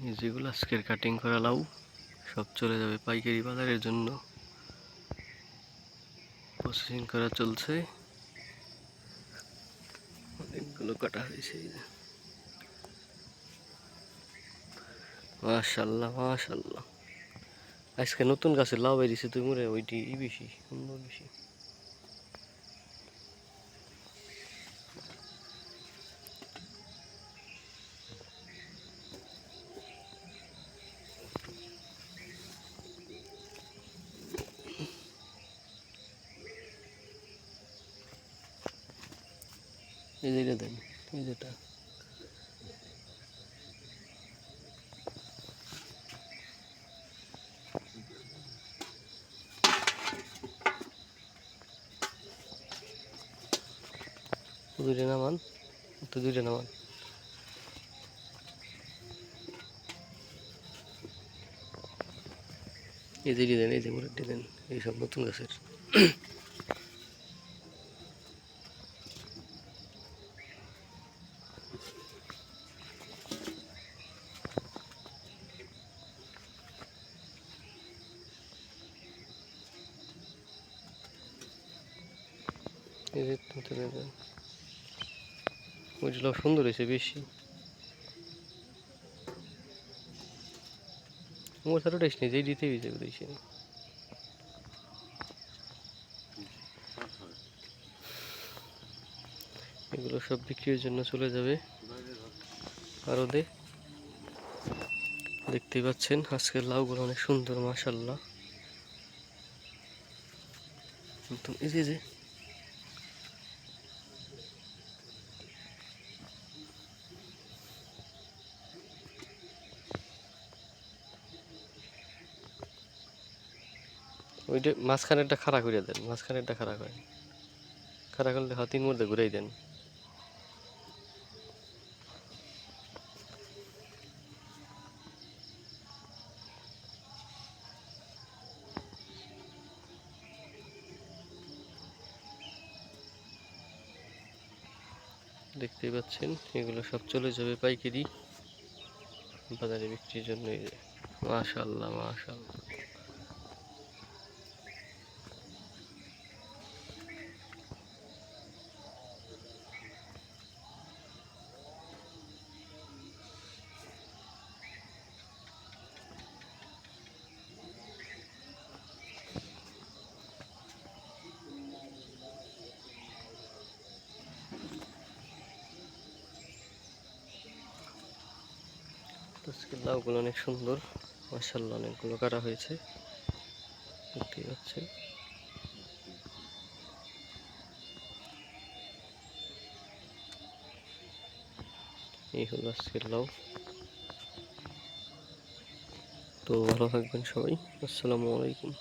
যেগুলো আজকের কাটিং করা লাউ, সব চলে যাবে পাইকারি বাজারের জন্য। প্রসেসিং করা চলছে। অনেকগুলো কাটা হয়েছে। মাশাল্লাহ মাশাল্লাহ আজকে নতুন গাছের লাউ বেরিয়েছে তুই মরে, ওইটি বেশি, সুন্দর বেশি। এই যেটা দেন, এই যেটা দুইটা নামান তো দুইটা নামান। এই যে দেন, এই যে মুরব্বী দেন, এই সব নতুন গাছের। ওইগুলো সুন্দর হয়েছে বেশি। মোর সাথে উঠাইস নি যেই দিতে হয়েছে উঠেছি এগুলো সব বিক্রির জন্য চলে যাবে। আরও দে দেখতেই পাচ্ছেন আজকের লাউগুলো অনেক সুন্দর মাসাল্লাহ এই যে। ওইটা মাঝখানেরটা খাড়া করে দেন মাঝখানেরটা খাড়া করেন। খাড়া করলে হাতির মধ্যে ঘুরাই দেন। দেখতেই পাচ্ছেন, এগুলো সব চলে যাবে পাইকারি। বাজারে বিক্রির জন্য মাশাল্লাহ মাশাল্লাহ আজকে লাউগুলো অনেক সুন্দর মাসাল্লাহ অনেকগুলো কাটা হয়েছে। দেখতেই পাচ্ছেন। এই হলো আজকের লাউ। তো ভালো থাকবেন সবাই। আসসালামু আলাইকুম।